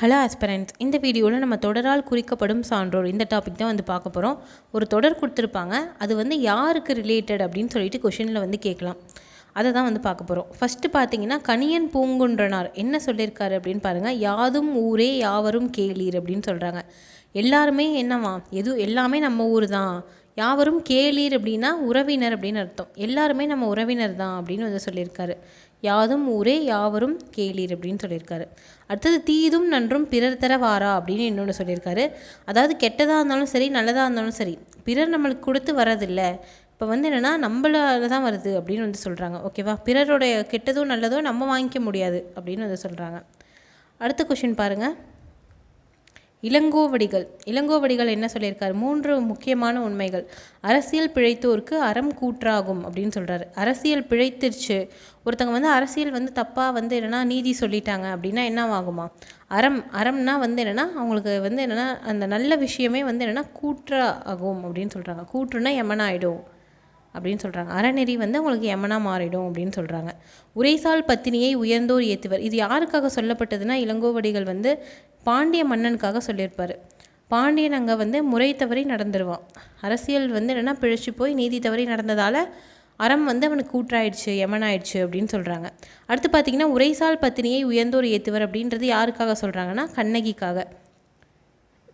Hello ஆஸ்பரண்ட்ஸ் இந்த வீடியோவில் நம்ம தொடரால் குறிக்கப்படும் சான்றோர் இந்த டாபிக் தான் வந்து பார்க்க போகிறோம் ஒரு தொடர் கொடுத்துருப்பாங்க. அது வந்து யாருக்கு ரிலேட்டட் அப்படின்னு சொல்லிட்டு கொஷினில் வந்து கேட்கலாம். அதை தான் வந்து பார்க்க போகிறோம் ஃபஸ்ட்டு பார்த்தீங்கன்னா கணியன் பூங்குன்றனார். என்ன சொல்லியிருக்காரு அப்படின்னு பாருங்கள் யாதும் ஊரே யாவரும் கேளீர் அப்படின்னு சொல்கிறாங்க எல்லாருமே என்னவா? எது எல்லாமே நம்ம ஊர் தான். யாவரும் கேளீர் அப்படின்னா உறவினர் அப்படின்னு அர்த்தம். எல்லாருமே நம்ம உறவினர் தான் அப்படின்னு வந்து சொல்லியிருக்காரு யாதும் ஊரே யாவரும் கேளீர் அப்படின்னு சொல்லியிருக்காரு. அடுத்தது தீதும் நன்றும் பிறர் தர வாரா அப்படின்னு இன்னொன்று சொல்லியிருக்காரு. அதாவது கெட்டதாக இருந்தாலும் சரி நல்லதாக இருந்தாலும் சரி பிறர் நம்மளுக்கு கொடுத்து வரதில்ல இப்போ வந்து என்னென்னா நம்மளால தான் வருது அப்படின்னு வந்து சொல்கிறாங்க ஓகேவா பிறருடைய கெட்டதோ நல்லதோ நம்ம வாங்கிக்க முடியாது அப்படின்னு வந்து சொல்கிறாங்க அடுத்த கொஷின் பாருங்கள் இளங்கோவடிகள். இளங்கோவடிகள் என்ன சொல்லியிருக்காரு? மூன்று முக்கியமான உண்மைகள். அரசியல் பிழைத்தோருக்கு அறம் கூற்றாகும் அப்படின்னு சொல்கிறாரு அரசியல் பிழைத்திருச்சு. ஒருத்தங்க வந்து அரசியல் வந்து தப்பாக வந்து என்னென்னா நீதி சொல்லிட்டாங்க அப்படின்னா என்ன ஆகுமா அறம் அறம்னா வந்து என்னென்னா அவங்களுக்கு வந்து என்னென்னா அந்த நல்ல விஷயமே வந்து என்னென்னா கூற்றா ஆகும் அப்படின்னு சொல்கிறாங்க கூற்றுனா எமனாயிடும் அப்படின்னு சொல்கிறாங்க அறநெறி வந்து உங்களுக்கு யமனா மாறிடும் அப்படின்னு சொல்கிறாங்க உரைசால் பத்தினியை உயர்ந்தோர் ஏத்துவர். இது யாருக்காக சொல்லப்பட்டதுன்னா இளங்கோவடிகள் வந்து பாண்டிய மன்னனுக்காக சொல்லியிருப்பார். பாண்டியன் அங்கே வந்து முறை தவறி நடந்துருவான். அரசியல் வந்து என்னென்னா பிழைச்சி போய் நீதி தவறி நடந்ததால் அறம் வந்து அவனுக்கு கூற்றாயிடுச்சு எமனாயிடுச்சு அப்படின்னு சொல்கிறாங்க அடுத்து பார்த்திங்கன்னா உரைசால் பத்தினியை உயர்ந்தோர் ஏத்துவர் அப்படின்றது யாருக்காக சொல்கிறாங்கன்னா கண்ணகிக்காக.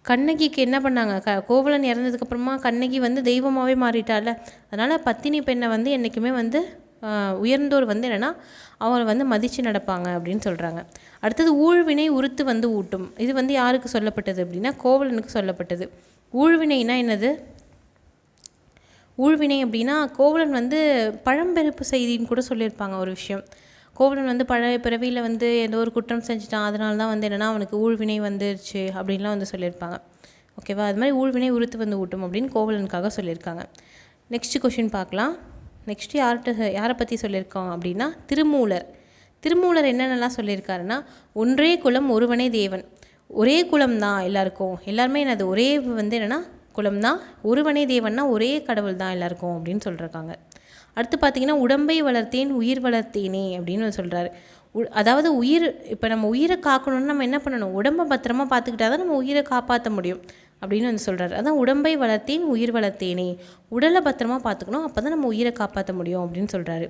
கண்ணகிக்கு என்ன பண்ணாங்க? க கோவலன் இறந்ததுக்கப்புறமா கண்ணகி வந்து தெய்வமாகவே மாறிட்டால. அதனால் பத்தினி பெண்ணை வந்து என்றைக்குமே வந்து உயர்ந்தோர் வந்து என்னென்னா அவரை வந்து மதித்து நடப்பாங்க அப்படின்னு சொல்கிறாங்க அடுத்தது ஊழ்வினை உறுத்து வந்து ஊட்டும். இது வந்து யாருக்கு சொல்லப்பட்டது அப்படின்னா கோவலனுக்கு சொல்லப்பட்டது. ஊழ்வினைனா என்னது? ஊழ்வினை அப்படின்னா கோவலன் வந்து பழம்பெருப்பு செய்தின்னு கூட சொல்லியிருப்பாங்க ஒரு விஷயம். கோவலன் வந்து பழைய பிறவியில் வந்து ஏதோ ஒரு குற்றம் செஞ்சுட்டான். அதனால தான் வந்து என்னென்னா அவனுக்கு ஊழ்வினை வந்துருச்சு அப்படின்லாம் வந்து சொல்லியிருப்பாங்க. ஓகேவா? அது மாதிரி ஊழ்வினை உறுத்து வந்து ஊட்டும் அப்படின்னு கோவலனுக்காக சொல்லியிருக்காங்க. நெக்ஸ்ட் கொஷின் பார்க்கலாம். நெக்ஸ்ட்டு யார்கிட்ட யாரை பற்றி சொல்லியிருக்கோம் அப்படின்னா திருமூலர். திருமூலர் என்னென்னலாம் சொல்லியிருக்காருன்னா ஒன்றே குலம் ஒருவனே தேவன். ஒரே குலம் தான் எல்லாருக்கும் எல்லாருமே என்னது ஒரே வந்து என்னென்னா குலம் தான் ஒருவனே தேவன்னா ஒரே கடவுள் தான் எல்லாருக்கும் அப்படின்னு சொல்லியிருக்காங்க அடுத்து பார்த்தீங்கன்னா உடம்பை வளர்த்தேன் உயிர் வளர்த்தேனே அப்படின்னு சொல்கிறாரு அதாவது உயிர் இப்போ நம்ம உயிரை காக்கணும்னு நம்ம என்ன பண்ணணும்? உடம்பை பத்திரமா பார்த்துக்கிட்டா தான் நம்ம உயிரை காப்பாற்ற முடியும். அப்படின்னு வந்து சொல்கிறார் அதான் உடம்பை வளர்த்தேன் உயிர் வளர்த்தேனே. உடலை பத்திரமா பார்த்துக்கணும் அப்போ தான் நம்ம உயிரை காப்பாற்ற முடியும் அப்படின்னு சொல்கிறாரு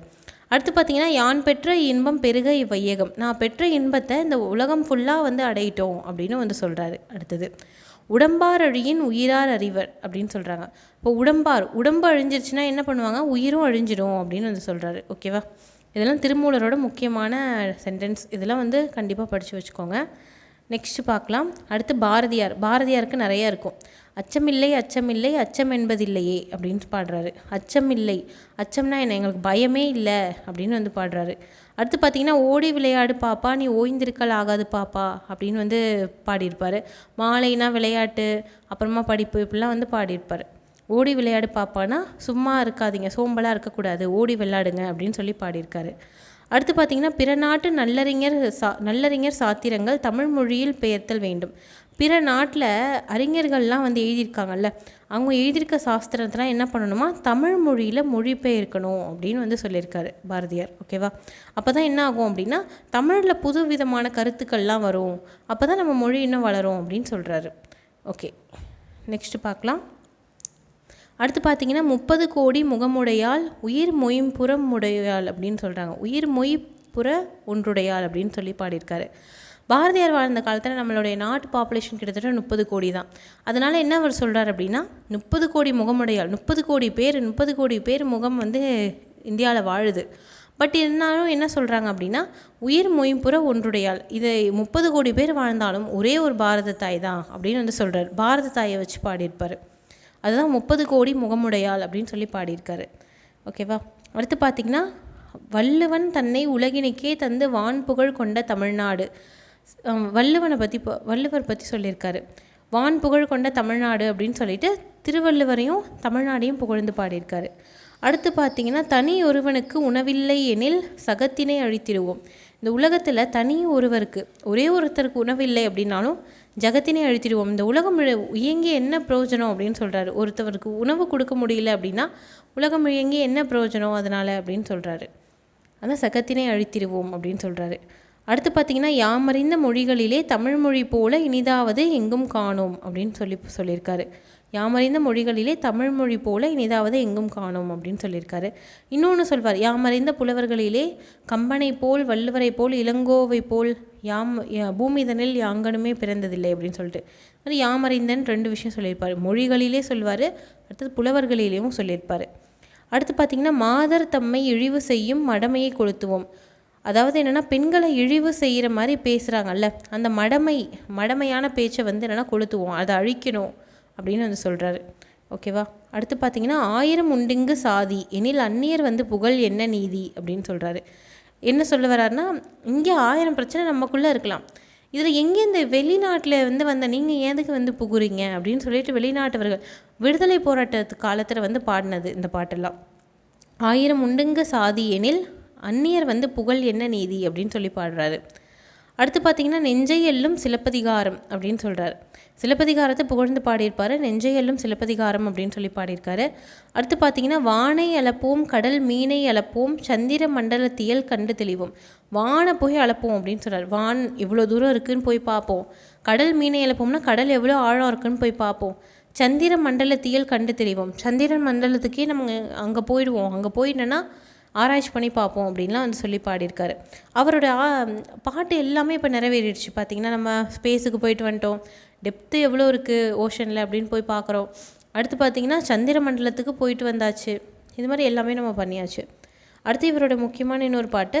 அடுத்து பார்த்தீங்கன்னா யான் பெற்ற இன்பம் பெருக இவ்வையகம். நான் பெற்ற இன்பத்தை இந்த உலகம் ஃபுல்லாக வந்து அடையிட்டோம் அப்படின்னு வந்து சொல்கிறாரு அடுத்தது. உடம்பார் அழியின் உயிரார் அறிவர் அப்படின்னு சொல்கிறாங்க இப்போ உடம்பார் உடம்பு அழிஞ்சிருச்சுன்னா என்ன பண்ணுவாங்க? உயிரும் அழிஞ்சிடும் அப்படின்னு வந்து சொல்கிறாரு ஓகேவா? இதெல்லாம் திருமூலரோட முக்கியமான சென்டென்ஸ் இதெல்லாம் வந்து கண்டிப்பாக படித்து வச்சுக்கோங்க. நெக்ஸ்ட்டு பார்க்கலாம். அடுத்து பாரதியார். பாரதியாருக்கு நிறையா இருக்கும். அச்சமில்லை அச்சமில்லை அச்சம் என்பதில்லையே அப்படின்ட்டு பாடுறாரு. அச்சமில்லை அச்சம்னா என்ன? எங்களுக்கு பயமே இல்லை அப்படின்னு வந்து பாடுறாரு. அடுத்து பார்த்தீங்கன்னா ஓடி விளையாடு பாப்பா நீ ஓய்ந்திருக்கல் ஆகாது பாப்பா அப்படின்னு வந்து பாடியிருப்பார். மாலைனா விளையாட்டு அப்புறமா படிப்பு இப்படிலாம் வந்து பாடியிருப்பார். ஓடி விளையாடு பாப்பானா சும்மா இருக்காதீங்க சோம்பலாக இருக்கக்கூடாது ஓடி விளையாடுங்க அப்படின்னு சொல்லி பாடியிருக்காரு. அடுத்து பார்த்தீங்கன்னா பிற நாட்டு நல்லறிஞர் சா நல்லறிஞர் சாத்திரங்கள் தமிழ் மொழியில் பெயர்த்தல் வேண்டும். பிற நாட்டில் அறிஞர்கள்லாம் வந்து எழுதியிருக்காங்கல்ல அவங்க எழுதியிருக்க சாஸ்திரத்தெலாம் என்ன பண்ணணுமா? தமிழ் மொழியில் மொழிபெயர்க்கணும் அப்படின்னு வந்து சொல்லியிருக்காரு பாரதியார் ஓகேவா அப்போ தான் என்ன ஆகும் அப்படின்னா தமிழில் புது விதமான கருத்துக்கள்லாம் வரும். அப்போ தான் நம்ம மொழி இன்னும் வளரும் அப்படின்னு சொல்கிறாரு ஓகே நெக்ஸ்ட்டு பார்க்கலாம். அடுத்து பார்த்தீங்கன்னா முப்பது கோடி முகமுடையால் உயிர் மொயம்புறம் உடையாள் அப்படின்னு சொல்கிறாங்க உயிர் மொய் புற ஒன்றுடையாள் அப்படின்னு சொல்லி பாடியிருக்காரு. பாரதியார் வாழ்ந்த காலத்தில் நம்மளுடைய நாட்டு பாப்புலேஷன் கிட்டத்தட்ட முப்பது கோடி தான். அதனால் என்ன அவர் சொல்கிறார் அப்படின்னா முப்பது கோடி முகமுடையால் முப்பது கோடி பேர் முப்பது கோடி பேர் முகம் வந்து இந்தியாவில் வாழுது. பட் இருந்தாலும் என்ன சொல்கிறாங்க அப்படின்னா உயிர் மொயம்புற ஒன்றுடையாள் இதை முப்பது கோடி பேர் வாழ்ந்தாலும் ஒரே ஒரு பாரத தாய் தான் அப்படின்னு வந்து சொல்கிறார் பாரத தாயை வச்சு பாடியிருப்பார். அதுதான் முப்பது கோடி முகமுடையாள் அப்படின்னு சொல்லி பாடியிருக்காரு. ஓகேவா அடுத்து பார்த்திங்கன்னா வள்ளுவன் தன்னை உலகினுக்கே தந்து வான் புகழ் கொண்ட தமிழ்நாடு. வள்ளுவனை பற்றி வள்ளுவர் பற்றி சொல்லியிருக்காரு. வான் புகழ் கொண்ட தமிழ்நாடு அப்படின்னு சொல்லிட்டு திருவள்ளுவரையும் தமிழ்நாடையும் புகழ்ந்து பாடியிருக்காரு. அடுத்து பார்த்தீங்கன்னா தனி ஒருவனுக்கு உணவில்லை எனில் சகத்தினை அழித்திடுவோம். இந்த உலகத்தில் தனி ஒருவருக்கு ஒரே ஒருத்தருக்கு உணவில்லை அப்படின்னாலும் ஜகத்தினை அழித்திடுவோம். இந்த உலகம் இயங்கி என்ன பிரயோஜனம் அப்படின்னு சொல்கிறாரு ஒருத்தவருக்கு உணவு கொடுக்க முடியல அப்படின்னா உலகம் இயங்கி என்ன பிரயோஜனம் அதனால் அப்படின்னு சொல்கிறாரு அதான் சகத்தினை அழித்திடுவோம் அப்படின்னு சொல்கிறாரு அடுத்து பார்த்திங்கன்னா யாமறிந்த மொழிகளிலே தமிழ் மொழி போல இனிதாவது எங்கும் காணோம் அப்படின்னு சொல்லி சொல்லியிருக்காரு. யாமறிந்த மொழிகளிலே தமிழ் மொழி போல இனிதாவது எங்கும் காணோம் அப்படின்னு சொல்லியிருக்காரு. இன்னொன்று சொல்வார் யாமறிந்த புலவர்களிலே கம்பனை போல் வள்ளுவரை போல் இளங்கோவை போல் யாம் பூமிதனில் யாங்கனுமே பிறந்ததில்லை அப்படின்னு சொல்லிட்டு. அது யாமறிந்தன் ரெண்டு விஷயம் சொல்லியிருப்பார். மொழிகளிலே சொல்வார் அடுத்தது புலவர்களிலேயும் சொல்லியிருப்பார். அடுத்து பார்த்திங்கன்னா மாதர் தம்மை இழிவு செய்யும் மடமையை கொளுத்துவோம். அதாவது என்னென்னா பெண்களை இழிவு செய்கிற மாதிரி பேசுகிறாங்கல்ல அந்த மடமை மடமையான பேச்சை வந்து என்னென்னா கொளுத்துவோம். அதை அழிக்கணும். அப்படின்னு வந்து சொல்கிறாரு ஓகேவா அடுத்து பார்த்தீங்கன்னா ஆயிரம் உண்டிங்கு சாதி எனில் அந்நியர் வந்து புகழ் என்ன நீதி? அப்படின்னு சொல்கிறாரு என்ன சொல்ல வர்றாருன்னா இங்கே ஆயிரம் பிரச்சனை நமக்குள்ளே இருக்கலாம். இதில் எங்கே இந்த வெளிநாட்டில் வந்து வந்த நீங்கள் ஏதுக்கு வந்து புகுறீங்க? அப்படின்னு சொல்லிட்டு வெளிநாட்டவர்கள் விடுதலை போராட்டத்து காலத்தில் வந்து பாடினது இந்த பாட்டெல்லாம். ஆயிரம் உண்டுங்க சாதி எனில் அந்நியர் வந்து புகழ் என்ன நீதி? அப்படின்னு சொல்லி பாடுறாரு. அடுத்து பார்த்தீங்கன்னா நெஞ்சையெல்லும் சிலப்பதிகாரம் அப்படின்னு சொல்கிறார் சிலப்பதிகாரத்தை புகழ்ந்து பாடியிருப்பார். நெஞ்சையெல்லும் சிலப்பதிகாரம் அப்படின்னு சொல்லி பாடியிருக்காரு. அடுத்து பார்த்தீங்கன்னா வானை அளப்போம் கடல் மீனை அளப்போம் சந்திர மண்டலத்தியல் கண்டு தெளிவோம். வானை போய் அளப்போம் அப்படின்னு சொல்கிறார் வான் இவ்வளோ தூரம் இருக்குதுன்னு போய் பார்ப்போம். கடல் மீனை அளப்போம்னா கடல் எவ்வளோ ஆழம் இருக்குன்னு போய் பார்ப்போம். சந்திர மண்டலத்தியல் கண்டு தெளிவோம். சந்திரன் மண்டலத்துக்கே நம்ம அங்கே போயிடுவோம். அங்கே போயிட்டோன்னா ஆராய்ச்சி பண்ணி பார்ப்போம் அப்படின்லாம் வந்து சொல்லி பாடியிருக்காரு. அவரோட பாட்டு எல்லாமே இப்போ நிறைவேறிடுச்சு. பார்த்திங்கன்னா நம்ம ஸ்பேஸுக்கு போயிட்டு வந்துட்டோம். டெப்த்து எவ்வளோ இருக்குது ஓஷனில் அப்படின்னு போய் பார்க்குறோம். அடுத்து பார்த்திங்கன்னா சந்திர மண்டலத்துக்கு போயிட்டு வந்தாச்சு. இது மாதிரி எல்லாமே நம்ம பண்ணியாச்சு. அடுத்து இவரோட முக்கியமான இன்னொரு பாட்டு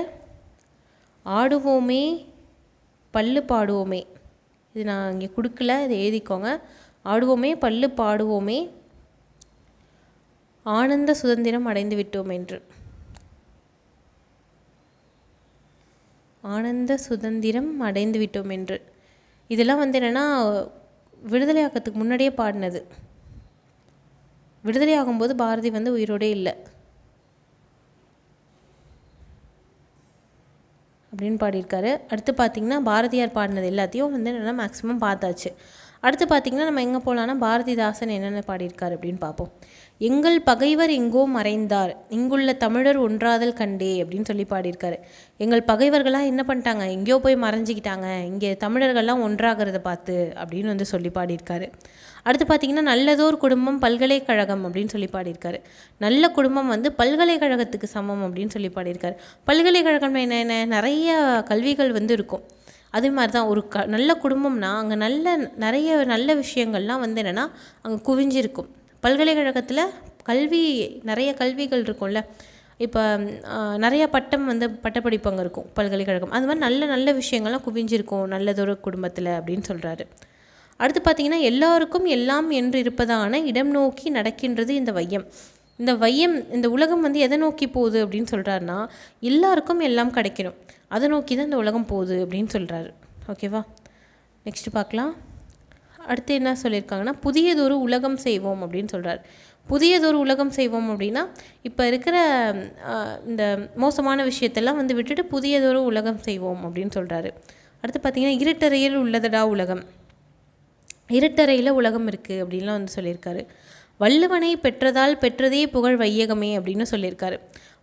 ஆடுவோமே பல்லு பாடுவோமே. இது நான் இங்கே கொடுக்கல இதை எழுதிக்கோங்க. ஆடுவோமே பல்லு பாடுவோமே ஆனந்த சுதந்திரம் அடைந்து விட்டோம் என்று. ஆனந்த சுதந்திரம் அடைந்து விட்டோம் என்று. இதெல்லாம் வந்து என்னென்னா விடுதலை ஆக்கிறதுக்கு முன்னாடியே பாடினது. விடுதலை ஆகும்போது பாரதி வந்து உயிரோடே இல்லை. அப்படின்னு பாடியிருக்காரு. அடுத்து பார்த்திங்கன்னா பாரதியார் பாடினது எல்லாத்தையும் வந்து என்னென்னா மேக்ஸிமம் பார்த்தாச்சு. அடுத்து பார்த்திங்கன்னா நம்ம எங்கே போகலான்னா பாரதிதாசன் என்னென்ன பாடியிருக்கார் அப்படின்னு பார்ப்போம். எங்கள் பகைவர் எங்கோ மறைந்தார் இங்குள்ள தமிழர் ஒன்றாதல் கண்டே அப்படின்னு சொல்லி பாடியிருக்காரு. எங்கள் பகைவர்கள்லாம் என்ன பண்ணிட்டாங்க? எங்கேயோ போய் மறைஞ்சிக்கிட்டாங்க. இங்கே தமிழர்கள்லாம் ஒன்றாகிறத பார்த்து அப்படின்னு வந்து சொல்லி பாடியிருக்காரு. அடுத்து பார்த்திங்கன்னா நல்லதோர் குடும்பம் பல்கலைக்கழகம் அப்படின்னு சொல்லி பாடியிருக்காரு. நல்ல குடும்பம் வந்து பல்கலைக்கழகத்துக்கு சமம் அப்படின்னு சொல்லி பாடியிருக்காரு. பல்கலைக்கழகம் என்ன என்ன? நிறைய கல்விகள் வந்து இருக்கும். அதே மாதிரி தான் ஒரு க நல்ல குடும்பம்னா அங்கே நல்ல நிறைய நல்ல விஷயங்கள்லாம் வந்து என்னென்னா அங்கே குவிஞ்சிருக்கும். பல்கலைக்கழகத்தில் கல்வி நிறைய கல்விகள் இருக்கும்ல. இப்போ நிறைய பட்டம் வந்து பட்டப்படிப்பு அங்கே இருக்கும் பல்கலைக்கழகம். அது மாதிரி நல்ல நல்ல விஷயங்கள்லாம் குவிஞ்சிருக்கும் நல்லதொரு குடும்பத்தில் அப்படின்னு சொல்கிறாரு அடுத்து பார்த்திங்கன்னா எல்லாருக்கும் எல்லாம் என்று இருப்பதான இடம் நோக்கி நடக்கின்றது இந்த வையம். இந்த வையம் இந்த உலகம் வந்து எதை நோக்கி போகுது அப்படின்னு சொல்கிறாருன்னா எல்லாருக்கும் எல்லாம் கிடைக்கணும். அதை நோக்கி தான் இந்த உலகம் போகுது அப்படின்னு சொல்கிறாரு ஓகேவா நெக்ஸ்ட்டு பார்க்கலாம். அடுத்து என்ன சொல்லியிருக்காங்கன்னா புதியதொரு உலகம் செய்வோம் அப்படின்னு சொல்கிறார் புதியதொரு உலகம் செய்வோம் அப்படின்னா இப்போ இருக்கிற இந்த மோசமான விஷயத்தெல்லாம் வந்து விட்டுட்டு புதியதொரு உலகம் செய்வோம் அப்படின்னு சொல்கிறாரு அடுத்து பார்த்திங்கன்னா இருட்டறையில் உள்ளதடா உலகம். இருட்டறையில் உலகம் இருக்குது அப்படின்லாம் வந்து சொல்லியிருக்காரு. வள்ளுவனை பெற்றதால் பெற்றதே புகழ் வையகமே அப்படின்னு சொல்லியிருக்காரு.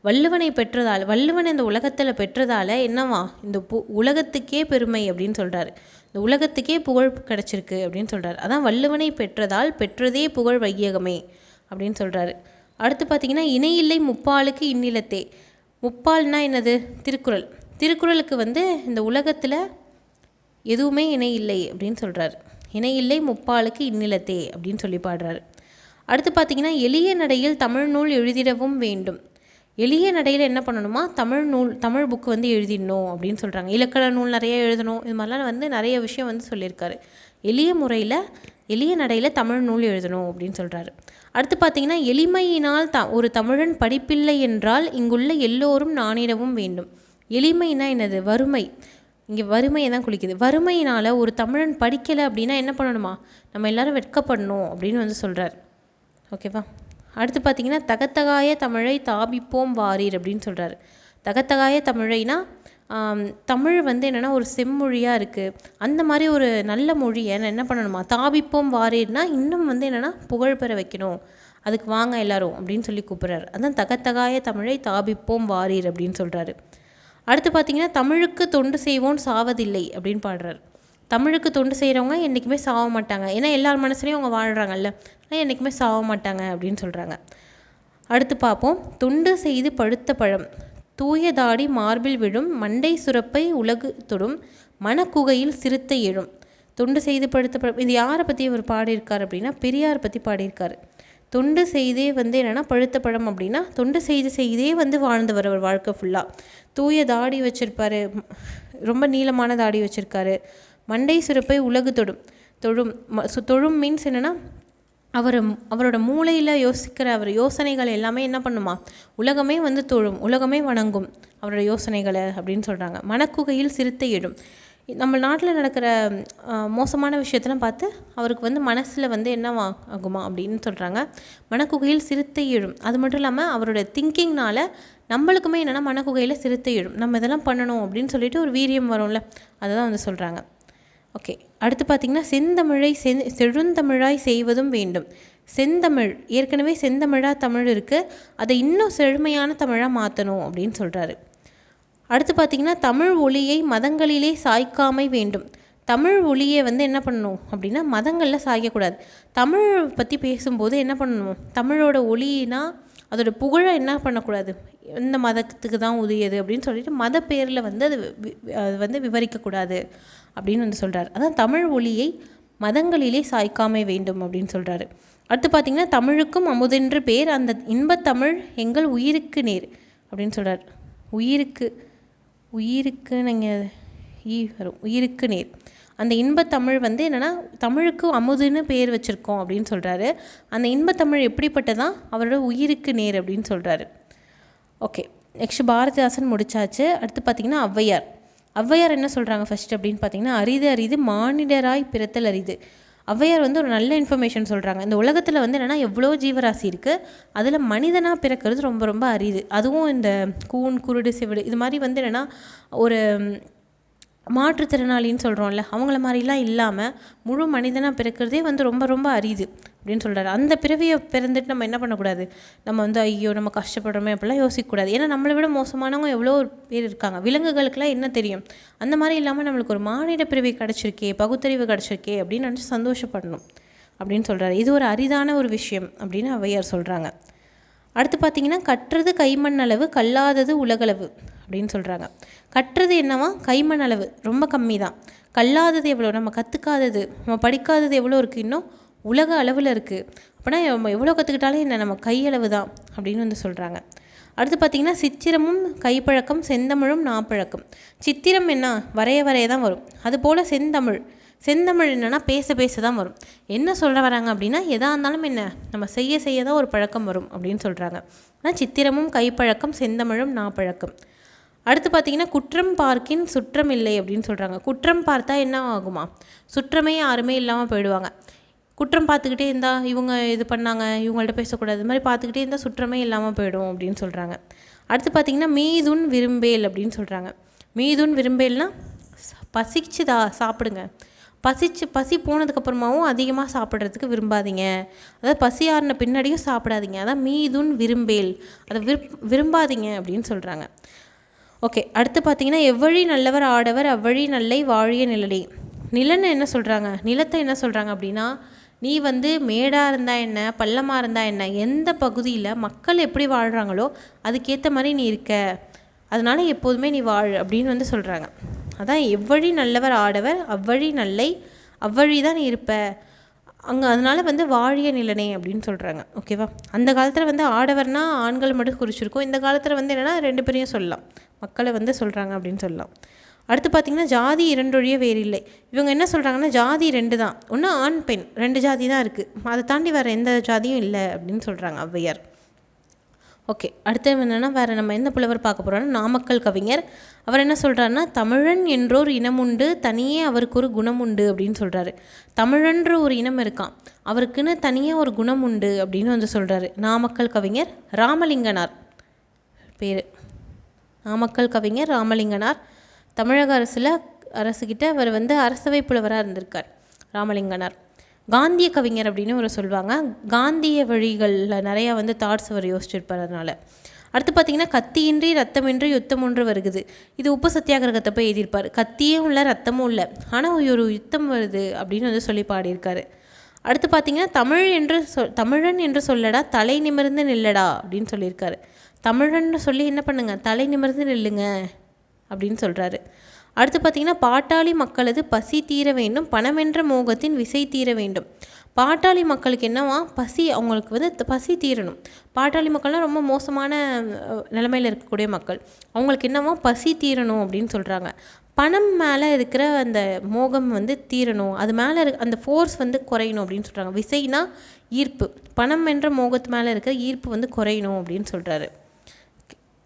வள்ளுவனை பெற்றதால் வள்ளுவன் இந்த உலகத்தில் பெற்றதால் என்னவா? இந்த பு உலகத்துக்கே பெருமை அப்படின்னு சொல்கிறாரு இந்த உலகத்துக்கே புகழ் கிடச்சிருக்கு அப்படின்னு சொல்கிறார் அதான் வள்ளுவனை பெற்றதால் பெற்றதே புகழ் வையகமே அப்படின்னு சொல்கிறாரு அடுத்து பார்த்திங்கன்னா இணையில்லை முப்பாலுக்கு இந்நிலத்தே. முப்பால்னா என்னது? திருக்குறள். திருக்குறளுக்கு வந்து இந்த உலகத்தில் எதுவுமே இணை இல்லை அப்படின்னு சொல்கிறார் இணையில்லை முப்பாலுக்கு இந்நிலத்தே அப்படின்னு சொல்லி பாடுறாரு. அடுத்து பார்த்திங்கன்னா எளிய நடையில் தமிழ் நூல் எழுதிடவும் வேண்டும். எளிய நடையில் என்ன பண்ணணுமா? தமிழ் நூல் தமிழ் புக்கு வந்து எழுதிடணும் அப்படின்னு சொல்கிறாங்க இலக்கண நூல் நிறைய எழுதணும். இது மாதிரிலாம் வந்து நிறைய விஷயம் வந்து சொல்லியிருக்காரு. எளிய முறையில் எளிய நடையில் தமிழ் நூல் எழுதணும் அப்படின்னு சொல்கிறாரு அடுத்து பார்த்திங்கன்னா எளிமையினால் த ஒரு தமிழன் படிப்பில்லை என்றால் இங்குள்ள எல்லோரும் நானிடவும் வேண்டும். எளிமைனா என்னது? வறுமை. இங்கே வறுமையை தான் குளிக்குது வறுமையினால் ஒரு தமிழன் படிக்கலை அப்படின்னா என்ன பண்ணணுமா? நம்ம எல்லோரும் வெட்கப்படணும் அப்படின்னு வந்து சொல்கிறார் ஓகேவா அடுத்து பார்த்திங்கன்னா தகத்தகாய தமிழை தாபிப்போம் வாரீர் அப்படின்னு சொல்கிறாரு தகத்தகாய தமிழைனா தமிழ் வந்து என்னென்னா ஒரு செம்மொழியாக இருக்குது அந்த மாதிரி ஒரு நல்ல மொழியை என்ன பண்ணணுமா? தாபிப்போம் வாரீர்னா இன்னும் வந்து என்னென்னா புகழ் பெற வைக்கணும். அதுக்கு வாங்க எல்லாரும் அப்படின்னு சொல்லி கூப்பிட்றாரு. அதான் தகத்தகாய தமிழை தாபிப்போம் வாரீர் அப்படின்னு சொல்கிறாரு அடுத்து பார்த்தீங்கன்னா தமிழுக்கு தொண்டு செய்வோன் சாவதில்லை அப்படின்னு பாடுறார். தமிழுக்கு தொண்டு செய்கிறவங்க என்றைக்குமே சாக மாட்டாங்க. ஏன்னா எல்லார் மனசுலையும் அவங்க வாழ்கிறாங்கல்ல ஆனால் என்றைக்குமே சாக மாட்டாங்க அப்படின்னு சொல்கிறாங்க அடுத்து பார்ப்போம். தொண்டு செய்து பழுத்த பழம். தூய தாடி மார்பில் விழும். மண்டை சுரப்பை உலகு தொடும். மனக்குகையில் சிறுத்தை எழும். தொண்டு செய்து படுத்த பழம். இது யாரை பற்றி இவர் பாடியிருக்கார் அப்படின்னா பெரியார் பற்றி பாடியிருக்காரு. தொண்டு செய்தே வந்து என்னென்னா பழுத்த பழம் அப்படின்னா தொண்டு செய்து செய்தே வந்து வாழ்ந்தவர் அவர் வாழ்க்கை ஃபுல்லாக தூய தாடி வச்சுருப்பாரு. ரொம்ப நீளமான தாடி வச்சுருக்காரு. மண்டை சுரப்பை உலகு தொடும். தொழும் ம சு தொழும் மீன்ஸ் என்னென்னா அவர் அவரோட மூளையில் யோசிக்கிற அவர் யோசனைகள் எல்லாமே என்ன பண்ணுமா? உலகமே வந்து தொழும் உலகமே வணங்கும் அவரோட யோசனைகளை அப்படின்னு சொல்கிறாங்க மனக்குகையில் சிறுத்தை எழும். நம்ம நாட்டில் நடக்கிற மோசமான விஷயத்தெல்லாம் பார்த்து அவருக்கு வந்து மனசில் வந்து என்ன ஆகுமா அப்படின்னு சொல்கிறாங்க மனக்குகையில் சிறுத்தை எழும். அது மட்டும் இல்லாமல் அவரோட திங்கிங்னால் நம்மளுக்குமே என்னென்னா மனக்குகையில் சிறுத்தை எழும். நம்ம இதெல்லாம் பண்ணணும் அப்படின்னு சொல்லிட்டு ஒரு வீரியம் வரும்ல. அதை தான் வந்து சொல்கிறாங்க ஓகே அடுத்து பார்த்திங்கன்னா செந்தமிழை செ செழுந்தமிழாய் செய்வதும் வேண்டும். செந்தமிழ் ஏற்கனவே செந்தமிழாக தமிழ் இருக்குது அதை இன்னும் செழுமையான தமிழாக மாற்றணும் அப்படின்னு சொல்கிறாரு அடுத்து பார்த்திங்கன்னா தமிழ் ஒளியை மதங்களிலே சாய்க்காமை வேண்டும். தமிழ் ஒளியை வந்து என்ன பண்ணணும் அப்படின்னா மதங்களில் சாய்க்கக்கூடாது தமிழ் பற்றி பேசும்போது என்ன பண்ணணும்? தமிழோட ஒளினா அதோட புகழை என்ன பண்ணக்கூடாது? எந்த மதத்துக்கு தான் உதியது அப்படின்னு சொல்லிட்டு மத பேரில் வந்து அது அது வந்து விவரிக்கக்கூடாது. அப்படின்னு வந்து சொல்கிறார் அதான் தமிழ் ஒளியை மதங்களிலே சாய்க்காமை வேண்டும் அப்படின்னு சொல்கிறாரு அடுத்து பார்த்திங்கன்னா தமிழுக்கும் அமுதென்று பேர் அந்த இன்பத்தமிழ் எங்கள் உயிருக்கு நேர் அப்படின்னு சொல்கிறார் உயிருக்கு உயிருக்கு நீங்கள் ஈ வரும். உயிருக்கு நேர். அந்த இன்பத்தமிழ் வந்து என்னென்னா தமிழுக்கு அமுதுன்னு பேர் வச்சுருக்கோம் அப்படின்னு சொல்கிறாரு அந்த இன்பத்தமிழ் எப்படிப்பட்டதான் அவரோட உயிருக்கு நேர் அப்படின்னு சொல்கிறாரு ஓகே நெக்ஸ்ட் பாரதிதாசன் முடிச்சாச்சு. அடுத்து பார்த்திங்கன்னா ஔவையார் ஔவையார் என்ன சொல்கிறாங்க ஃபஸ்ட் அப்படின்னு பார்த்தீங்கன்னா அரிது அரிது மானிடராய் பிறத்தல் அரிது. ஔவையார் வந்து ஒரு நல்ல இன்ஃபர்மேஷன் சொல்கிறாங்க இந்த உலகத்தில் வந்து என்னென்னா எவ்வளோ ஜீவராசி இருக்குது அதில் மனிதனாக பிறக்கிறது ரொம்ப ரொம்ப அரிது. அதுவும் இந்த கூன் குருடு சிவடு இது மாதிரி வந்து என்னென்னா ஒரு மாற்றுத்திறனாளின்னு சொல்கிறோம்ல அவங்கள மாதிரிலாம் இல்லாமல் முழு மனிதனாக பிறக்கிறதே வந்து ரொம்ப ரொம்ப அரிது அப்படின்னு சொல்கிறாரு அந்த பிறவியை பிறந்துட்டு நம்ம என்ன பண்ணக்கூடாது? நம்ம வந்து ஐயோ நம்ம கஷ்டப்படுறோமே அப்படிலாம் யோசிக்கக்கூடாது. ஏன்னா நம்மளை விட மோசமானவங்க எவ்வளோ பேர் இருக்காங்க. விலங்குகளுக்கெல்லாம் என்ன தெரியும்? அந்த மாதிரி இல்லாமல் நம்மளுக்கு ஒரு மானிட பிறவி கிடச்சிருக்கே பகுத்தறிவு கிடச்சிருக்கே அப்படின்னு நினச்சி சந்தோஷப்படணும் அப்படின்னு சொல்கிறாரு இது ஒரு அரிதான ஒரு விஷயம் அப்படின்னு அவையார் சொல்கிறாங்க அடுத்து பார்த்தீங்கன்னா கற்றது கைமண் அளவு கல்லாதது உலகளவு அப்படின்னு சொல்கிறாங்க கட்டுறது என்னவா? கைமண் அளவு ரொம்ப கம்மி தான் கல்லாதது எவ்வளோ நம்ம கற்றுக்காதது நம்ம படிக்காதது எவ்வளோ இருக்குது இன்னும் உலக அளவில் இருக்குது அப்படின்னா நம்ம எவ்வளோ கற்றுக்கிட்டாலும் என்ன? நம்ம கையளவு தான் அப்படின்னு வந்து சொல்கிறாங்க அடுத்து பார்த்திங்கன்னா சித்திரமும் கைப்பழக்கம் செந்தமிழும் நாப்பழக்கம். சித்திரம் என்ன? வரைய வரைய தான் வரும் அதுபோல் செந்தமிழ். செந்தமிழ் என்னென்னா பேச பேச தான் வரும். என்ன சொல்ல வராங்க அப்படின்னா எதாக இருந்தாலும் என்ன? நம்ம செய்ய செய்ய தான் ஒரு பழக்கம் வரும் அப்படின்னு சொல்கிறாங்க ஆனால் சித்திரமும் கைப்பழக்கம் செந்தமிழும் நாப்பழக்கம். அடுத்து பார்த்தீங்கன்னா குற்றம் பார்க்கின் சுற்றம் இல்லை அப்படின்னு சொல்கிறாங்க குற்றம் பார்த்தா என்ன ஆகுமா? சுற்றமே யாருமே இல்லாமல் போயிடுவாங்க. குற்றம் பார்த்துக்கிட்டே இருந்தால் இவங்க இது பண்ணாங்க இவங்கள்ட்ட பேசக்கூடாது. இது மாதிரி பார்த்துக்கிட்டே இருந்தால் சுற்றமே இல்லாமல் போயிடும் அப்படின்னு சொல்கிறாங்க அடுத்து பார்த்திங்கன்னா மீதுன் விரும்பேல் அப்படின்னு சொல்கிறாங்க மீதுன் விரும்பேல்னால் பசிச்சுதா சாப்பிடுங்க. பசிச்சு பசி போனதுக்கப்புறமாவும் அதிகமாக சாப்பிட்றதுக்கு விரும்பாதீங்க. அதாவது பசி ஆறின பின்னாடியும் சாப்பிடாதீங்க. அதான் மீதுன் விரும்பேல். அதை விருப் விரும்பாதீங்க அப்படின்னு சொல்கிறாங்க ஓகே அடுத்து பார்த்தீங்கன்னா எவ்வழி நல்லவர் ஆடவர் அவ்வழி நல்லை வாழிய நிழலே. நிலன்னு என்ன சொல்கிறாங்க நிலத்தை என்ன சொல்கிறாங்க அப்படின்னா நீ வந்து மேடாக இருந்தால் என்ன பள்ளமாக இருந்தால் என்ன எந்த பகுதியில் மக்கள் எப்படி வாழ்கிறாங்களோ அதுக்கேற்ற மாதிரி நீ இருக்க. அதனால் எப்போதுமே நீ வாழ் அப்படின்னு வந்து சொல்கிறாங்க அதான் எவ்வழி நல்லவர் ஆடவர் அவ்வழி நல்லை அவ்வழி தான் நீ இருப்ப. அங்கே அதனால் வந்து வாழிய நிலனை அப்படின்னு சொல்கிறாங்க ஓகேவா அந்த காலத்தில் வந்து ஆடவர்னால் ஆண்கள் மட்டும் குறிச்சிருக்கும். இந்த காலத்தில் வந்து என்னென்னா ரெண்டு பேரையும் சொல்லலாம். மக்களை வந்து சொல்கிறாங்க அப்படின்னு சொல்லலாம். அடுத்து பார்த்திங்கன்னா ஜாதி இரண்டொழிய வேறு இல்லை இவங்க என்ன சொல்கிறாங்கன்னா ஜாதி ரெண்டு தான். ஒன்று ஆண் பெண். ரெண்டு ஜாதி தான் இருக்குது அதை தாண்டி வேறு எந்த ஜாதியும் இல்லை அப்படின்னு சொல்கிறாங்க ஔவையார். ஓகே அடுத்து என்னென்னா வேறு நம்ம எந்த புலவர் பார்க்க போகிறோம்னா நாமக்கல் கவிஞர். அவர் என்ன சொல்கிறாருன்னா தமிழன் என்றோர் இனம் உண்டு தனியே அவருக்கு ஒரு குணம் உண்டு அப்படின்னு சொல்கிறாரு தமிழன்ற ஒரு இனம் இருக்கான் அவருக்குன்னு தனியாக ஒரு குணம் உண்டு அப்படின்னு வந்து சொல்கிறாரு நாமக்கல் கவிஞர் ராமலிங்கனார். பேர். நாமக்கல் கவிஞர் ராமலிங்கனார். தமிழக அரசில் அரசுக்கிட்ட அவர் வந்து அரசவை புலவராக இருந்திருக்கார் ராமலிங்கனார். காந்திய கவிஞர் அப்படின்னு ஒரு சொல்லுவாங்க. காந்திய வழிகளில் நிறையா வந்து தாட்ஸ் அவர் யோசிச்சிருப்பார் அடுத்து பார்த்தீங்கன்னா கத்தியின்றி ரத்தமின்றி யுத்தம் ஒன்று வருகுது. இது உப்பு சத்தியாகிரகத்தை போய் எழுதியிருப்பார். கத்தியும் இல்லை ரத்தமும் இல்லை ஆனால் ஒரு யுத்தம் வருது அப்படின்னு வந்து சொல்லி பாடியிருக்காரு. அடுத்து பார்த்தீங்கன்னா தமிழ் என்று சொல் தமிழன் என்று சொல்லடா தலை நிமிர்ந்து நில்லடா அப்படின்னு சொல்லியிருக்காரு. தமிழன் சொல்லி என்ன பண்ணுங்க? தலை நிமிர்ந்து நில்லுங்க அப்படின்னு சொல்கிறாரு அடுத்து பார்த்தீங்கன்னா பாட்டாளி மக்களது பசி தீர வேண்டும் பணமென்ற மோகத்தின் விசை தீர வேண்டும். பாட்டாளி மக்களுக்கு என்னவா? பசி அவங்களுக்கு வந்து த- பசி தீரணும். பாட்டாளி மக்கள்லாம் ரொம்ப மோசமான அஹ், இருக்கக்கூடிய மக்கள். அவங்களுக்கு என்னவா? பசி தீரணும் அப்படின்னு சொல்கிறாங்க பணம் மேலே இருக்கிற அந்த மோகம் வந்து தீரணும். அது மேலே இருக்க அந்த ஃபோர்ஸ் வந்து குறையணும் அப்படின்னு சொல்கிறாங்க விசைனா ஈர்ப்பு. பணம் என்ற மோகத்து மேலே இருக்கிற ஈர்ப்பு வந்து குறையணும் அப்படின்னு சொல்கிறாரு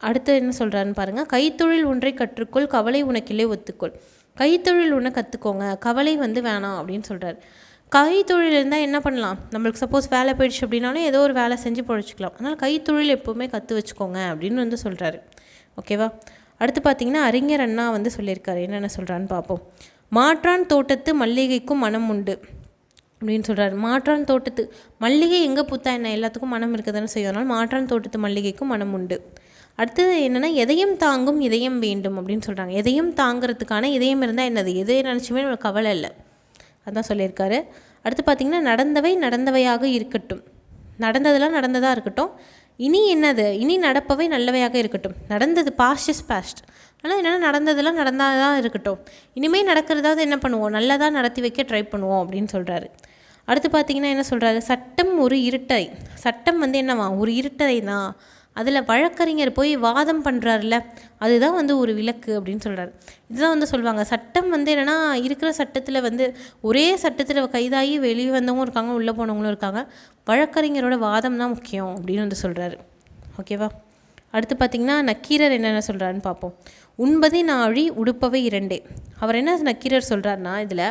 அடுத்து என்ன சொல்கிறாருன்னு பாருங்கள் கைத்தொழில் ஒன்றை கற்றுக்கொள் கவலை உனக்கிலே ஒத்துக்கொள். கைத்தொழில் ஒன்று கற்றுக்கோங்க கவலை வந்து வேணாம் அப்படின்னு சொல்கிறாரு கைத்தொழில் இருந்தால் என்ன பண்ணலாம்? நம்மளுக்கு சப்போஸ் வேலை போயிடுச்சு அப்படின்னாலும் ஏதோ ஒரு வேலை செஞ்சு பொழைச்சிக்கலாம். அதனால் கைத்தொழில் எப்போவுமே கற்று வச்சுக்கோங்க அப்படின்னு வந்து சொல்கிறாரு ஓகேவா அடுத்து பார்த்தீங்கன்னா அறிஞர் அண்ணா வந்து சொல்லியிருக்காரு. என்னென்ன சொல்கிறான்னு பார்ப்போம் மாற்றான் தோட்டத்து மல்லிகைக்கும் மனம் உண்டு அப்படின்னு சொல்கிறாரு மாற்றான் தோட்டத்து மல்லிகை எங்கே பூத்தா என்ன? எல்லாத்துக்கும் மனம் இருக்குதுன்னு தானே செய்யும். அதனால் மாற்றான் தோட்டத்து மல்லிகைக்கும் மனம் உண்டு. அடுத்தது என்னென்னா எதையும் தாங்கும் இதயம் வேண்டும் அப்படின்னு சொல்கிறாங்க எதையும் தாங்கிறதுக்கான இதயம் இருந்தால் என்னது? எதை நினச்சுமே நம்மளுக்கு கவலை இல்லை. அதான் சொல்லியிருக்காரு. அடுத்து பார்த்திங்கன்னா நடந்தவை நடந்தவையாக இருக்கட்டும். நடந்ததெல்லாம் நடந்ததாக இருக்கட்டும். இனி என்னது? இனி நடப்பவை நல்லவையாக இருக்கட்டும். நடந்தது பாஸ்ட் இஸ் பாஸ்ட் ஆனால் என்னென்னா நடந்ததெல்லாம் நடந்தாதான் இருக்கட்டும். இனிமேல் நடக்கிறதாவது என்ன பண்ணுவோம்? நல்லதாக நடத்தி வைக்க ட்ரை பண்ணுவோம் அப்படின்னு சொல்கிறாரு அடுத்து பார்த்தீங்கன்னா என்ன சொல்கிறாரு சட்டம் ஒரு இருட்டறை சட்டம் வந்து என்னவா? ஒரு இருட்டறை தான். அதில் வழக்கறிஞர் போய் வாதம் பண்ணுறாருல அதுதான் வந்து ஒரு விளக்கு அப்படின்னு சொல்கிறாரு இதுதான் வந்து சொல்லுவாங்க. சட்டம் வந்து என்னென்னா இருக்கிற சட்டத்தில் வந்து ஒரே சட்டத்தில் கைதாகி வெளியே வந்தவங்க இருக்காங்க உள்ளே போனவங்களும் இருக்காங்க. வழக்கறிஞரோட வாதம் தான் முக்கியம் அப்படின்னு வந்து சொல்கிறாரு ஓகேவா அடுத்து பார்த்திங்கன்னா நக்கீரர் என்னென்ன சொல்கிறாருன்னு பார்ப்போம் உண்பதை நாழி உடுப்பவை இரண்டே. அவர் என்ன நக்கீரர் சொல்கிறாருன்னா இதில்